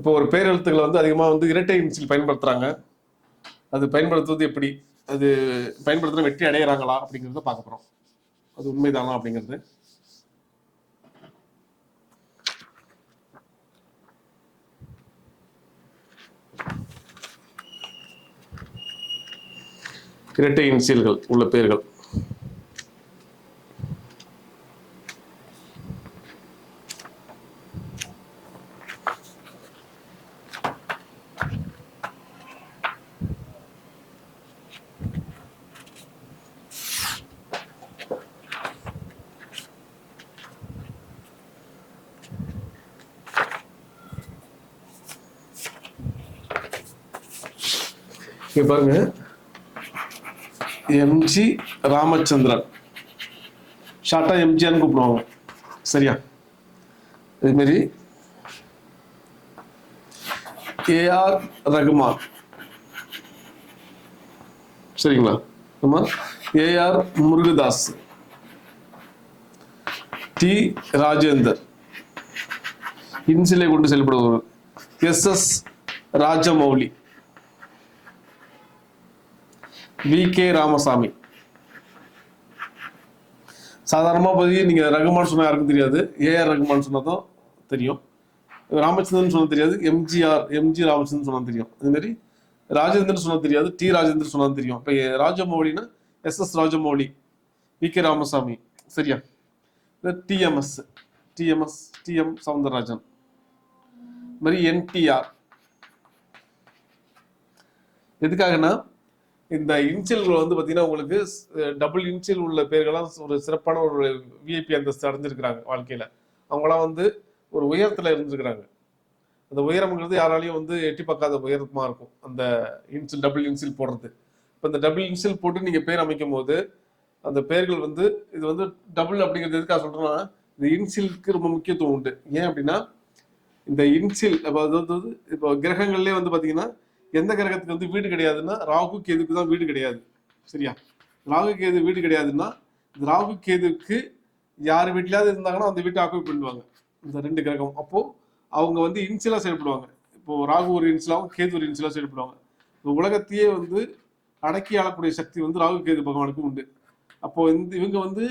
இப்போ ஒரு பேரெழுத்துக்களை வந்து அதிகமாக வந்து இரட்டை இன்சில் பயன்படுத்துறாங்க. அது பயன்படுத்துவது எப்படி? அது பயன்படுத்தின வெற்றி அடையிறாங்களா அப்படிங்கிறத பார்க்க போகிறோம் அது உண்மைதானா அப்படிங்கிறது. இரட்டை இன்சியல்கள் உள்ள பேர்கள். இங்கே பாருங்க. எம்ஜி ராமச்சந்திரன். ஷார்ட்டாக எம்ஜிஆர்னு கூப்பிடுவாங்க. சரியா? இதுமாரி ஏஆர் ரகுமான். சரிங்களா? நம்ம ஏஆர் முருகதாஸ். டி ராஜேந்தர். இன்சிலை கொண்டு செயல்படுபவர். S S Rajamouli. V K Ramasamy. சாதாரணமாக போய் நீங்கள் ரகுமான் சொன்னால் யாருக்கும் தெரியாது. ஏஆர் ரகுமான் சொன்னதும் தெரியும். ராமச்சந்திரன் சொன்னா தெரியாது. எம்ஜிஆர் எம்ஜி ராமச்சந்திரன் சொன்னது தெரியும். அதே ராஜேந்திரன் சொன்னது தெரியாது. டி ராஜேந்திரன் சொன்னால் தெரியும். இப்போ ராஜமௌலினா S S Rajamouli V K Ramasamy. சரியா? TMS TMS TM Soundararajan. இது மாதிரி என்டிஆர் எதுக்காகனா இந்த இன்சியல்கள் வந்து பார்த்தீங்கன்னா உங்களுக்கு டபுள் இன்சியல் உள்ள பேர்கள்லாம் ஒரு சிறப்பான ஒரு விஐபி அந்தஸ்து அடைஞ்சிருக்கிறாங்க வாழ்க்கையில். அவங்களாம் வந்து ஒரு உயரத்தில் இருந்திருக்கிறாங்க. அந்த உயரம்ங்கிறது யாராலையும் வந்து எட்டி பார்க்காத உயரமாக இருக்கும் அந்த இன்சில் டபுள் இன்சில் போடுறது. இப்போ இந்த டபுள் இன்சில் போட்டு நீங்கள் பேர் அமைக்கும் போது அந்த பேர்கள் வந்து இது வந்து டபுள் அப்படிங்கிறது எதுக்காக சொல்கிறேன்னா இந்த இன்சிலுக்கு ரொம்ப முக்கியத்துவம் உண்டு. ஏன் அப்படின்னா இந்த இன்சில் அதாவது இப்போ கிரகங்கள்லேயே வந்து பார்த்தீங்கன்னா எந்த கிரகத்துக்கு வந்து வீடு கிடையாதுன்னா ராகு கேதுக்கு தான் வீடு கிடையாது. சரியா? ராகு கேது வீடு கிடையாதுன்னா இந்த ராகு கேதுக்கு யார் வீட்லயாவது இருந்தாங்கன்னா அந்த வீட்டை ஆக்குபை பண்ணுவாங்க. இந்த ரெண்டு கிரகம். அப்போ அவங்க வந்து இன்சிலா செயல்படுவாங்க. இப்போ ராகு ஒரு இன்சிலாவும் கேது ஒரு இன்சிலா செயல்படுவாங்க. இந்த உலகத்தையே வந்து அடக்கி ஆளக்கூடிய சக்தி வந்து ராகு கேது பகவானுக்கு உண்டு. அப்போ இந்த இவங்க வந்து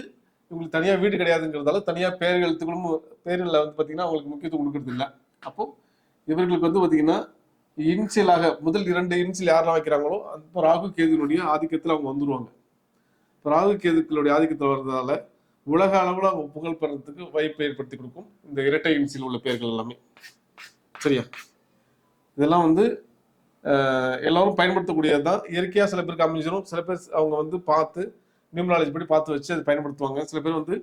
இவங்களுக்கு தனியா வீடு கிடையாதுங்கிறதால தனியா பேர் எழுத்துக்களும் பேர்களில் வந்து பார்த்தீங்கன்னா அவங்களுக்கு முக்கியத்துவம் கொடுக்கறது இல்லை அப்போ இவர்களுக்கு வந்து பார்த்தீங்கன்னா இன்சியலாக முதல் இரண்டு இன்சியல் யாரெல்லாம் வைக்கிறாங்களோ அப்போ ராகு கேதுனுடைய ஆதிக்கத்தில் அவங்க வந்துருவாங்க. இப்போ ராகு கேதுக்களுடைய ஆதிக்கத்தில் வர்றதால உலக அளவில் அவங்க புகழ் பெறதுக்கு வாய்ப்பு ஏற்படுத்தி கொடுக்கும் இந்த இரட்டை இன்சியல் உள்ள பெயர்கள் எல்லாமே. சரியா? இதெல்லாம் வந்து அஹ், எல்லாரும் பயன்படுத்தக்கூடியது தான் இயற்கையாக சில பேருக்கு அமைஞ்சிடும் சில பேர் அவங்க வந்து பார்த்து நியூமராலஜி படி பார்த்து வச்சு அதை பயன்படுத்துவாங்க. சில பேர் வந்து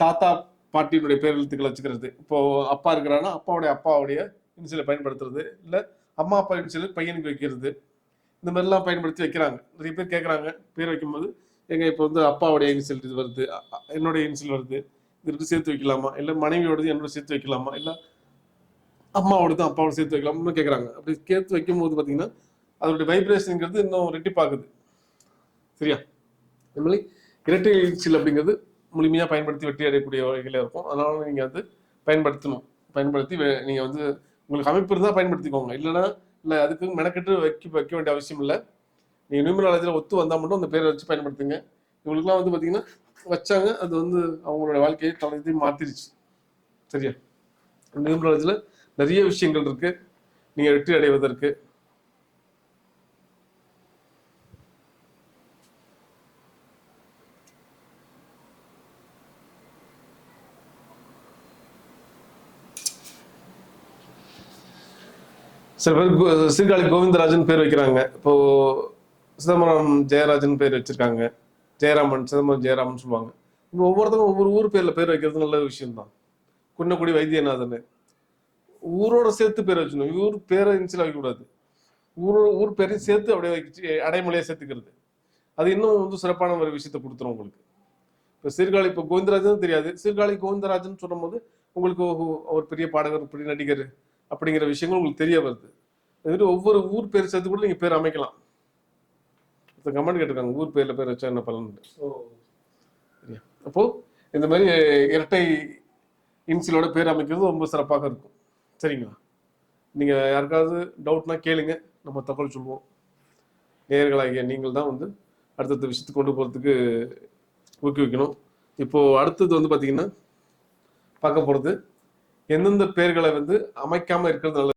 தாத்தா பாட்டியினுடைய பேர் எழுத்துக்களை வச்சுக்கிறது. இப்போ அப்பா இருக்கிறான்னா அப்பாவுடைய அப்பாவுடைய இன்சியலை பயன்படுத்துறது. இல்லை அம்மா அப்பா சொல்லி பையனுக்கு வைக்கிறது. இந்த மாதிரிலாம் பயன்படுத்தி வைக்கிறாங்க. நிறைய பேர் கேட்குறாங்க பேர் வைக்கும்போது எங்கள் இப்போ வந்து அப்பாவுடைய இன்சியல் இது வருது. அ- என்னுடைய இன்சல் வருது. இது ரெண்டு சேர்த்து வைக்கலாமா? இல்லை மனைவியோடது என்னோட சேர்த்து வைக்கலாமா? இல்லை அம்மாவோடது அப்பாவோட சேர்த்து வைக்கலாம்னு கேட்குறாங்க அப்படி சேர்த்து வைக்கும் போது பார்த்தீங்கன்னா அதோடைய வைப்ரேஷனுங்கிறது இன்னும் ரெட்டிப்பாகுது. சரியா? இந்த மாதிரி இரட்டை இன்சல் அப்படிங்கிறது முழுமையாக பயன்படுத்தி வெற்றி அடையக்கூடிய வகையில் இருக்கும். அதனால நீங்கள் வந்து பயன்படுத்தணும். பயன்படுத்தி வே- வந்து உங்களுக்கு அமைப்பு இருந்தால் பயன்படுத்திக்கோங்க. இல்லைன்னா இல்லை அதுக்கு மெனக்கெட்டு வைக்க வைக்க வேண்டிய அவசியம் இல்லை. நீங்கள் நியூமராலஜியில் ஒத்து வந்தால் மட்டும் அந்த பேரை வச்சு பயன்படுத்துங்க. இவங்களுக்குலாம் வந்து பார்த்தீங்கன்னா வச்சாங்க. அது வந்து அவங்களோட வாழ்க்கையை தலைத்தையும் மாற்றிருச்சு சரியா? நியூமராலஜியில் நிறைய விஷயங்கள் இருக்குது நீங்கள் வெற்றி அடைவதற்கு. சில பேர் சீர்காழி கோவிந்தராஜன் பேர் வைக்கிறாங்க. இப்போ சிதம்பரம் ஜெயராஜன் பேர் வச்சிருக்காங்க. ஜெயராமன் சிதம்பரம் ஜெயராமன் சொல்லுவாங்க. இப்போ ஒவ்வொருத்தரும் ஒவ்வொரு ஊர் பேர்ல பேர் வைக்கிறது நல்ல விஷயம்தான். குன்னக்குடி வைத்தியநாதன். ஊரோட சேர்த்து பேர் வச்சுக்கணும். ஊர் பேரை இன்சில் வைக்கக்கூடாது ஊர் ஊர் பேரையும் சேர்த்து அப்படியே வச்சு அடைமொழியாக சேர்த்துக்கிறது. அது இன்னும் வந்து சிறப்பான ஒரு விஷயத்த கொடுத்துரும் உங்களுக்கு. இப்போ சீர்காழி இப்போ கோவிந்தராஜன் தெரியாது. சீர்காழி கோவிந்தராஜன் சொல்லும்போது உங்களுக்கு ஓஹோ, அவர் பெரிய பாடகர் பெரிய நடிகர் அப்படிங்கிற விஷயங்கள் உங்களுக்கு தெரிய வருது. அது மாதிரி ஒவ்வொரு ஊர் பேர் சேர்த்து கூட நீங்க பேர் அமைக்கலாம். கமெண்ட் கேட்டிருக்காங்க ஊர் பேர்ல பேர் வச்சா என்ன பலன்? சரியா? அப்போ இந்த மாதிரி இரட்டை இன்சிலோட பேர் அமைக்கிறது ரொம்ப சிறப்பாக இருக்கும். சரிங்களா? நீங்கள் யாருக்காவது டவுட்னா கேளுங்க. நம்ம தகவல் சொல்லுவோம் நேயர்களாகிய நீங்கள் தான் வந்து அடுத்தடுத்த விஷயத்துக்கு கொண்டு போகிறதுக்கு ஊக்குவிக்கணும். இப்போ அடுத்தது வந்து பார்த்தீங்கன்னா பார்க்க போகிறது எந்தெந்த பேர்களை வந்து அமைக்காம இருக்கிறது நல்லது.